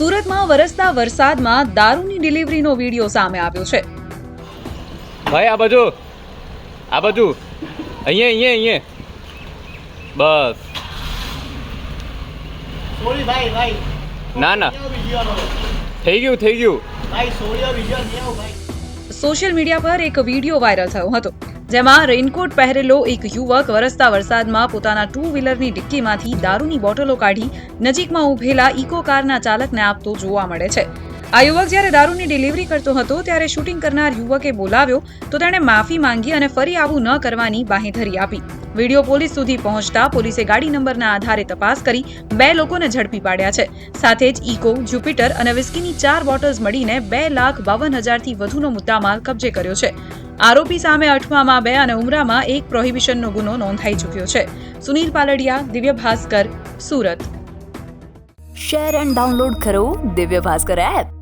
સુરતમાં વરસતા વરસાદમાં દારૂની ડિલિવરીનો વીડિયો સામે આવ્યો છે. ભાઈ આ બાજુ. આ બાજુ. અહીંયા અહીંયા અહીંયા. બસ. સોરી ભાઈ ભાઈ. ના ના. થઈ ગયું થઈ ગયું. ભાઈ સોરી વીડિયો નહીં આવું ભાઈ. સોશિયલ મીડિયા પર એક વીડિયો વાયરલ થયો હતો. જેમાં રેઇનકોટ પહેરેલો એક યુવક વરસતા વરસાદમાં પોતાના ટુ વ્હીલરની ડિક્કીમાંથી દારૂની બોટલો કાઢી નજીકમાં ઊભેલા ઇકો કારના ચાલકને આપતો જોવા મળે છે. આ યુવક જ્યારે દારૂની ડિલિવરી કરતો હતો ત્યારે શૂટિંગ કરનાર યુવકે બોલાવ્યો તો તેણે માફી માંગી અને ફરી આવું ન કરવાની બાંહેધરી આપી. વીડિયો પોલીસ સુધી પહોંચતા પોલીસે ગાડી નંબરના આધારે તપાસ કરી બે લોકોને ઝડપી પાડ્યા છે. સાથે જ ઇકો જ્યુપિટર અને વિસ્કીની ચાર બોટલ્સ મળીને બે લાખ બાવન હજારથી વધુનો મુદ્દામાલ કબજે કર્યો છે. આરોપી સામે અઠવામાં બે અને ઉમરામાં એક પ્રોહિબિશનનો ગુનો નોંધાઈ ચૂક્યો છે. Sunil Paldiya, Divya Bhaskar, Surat. Share and download કરો દિવ્ય ભાસ્કર એપ.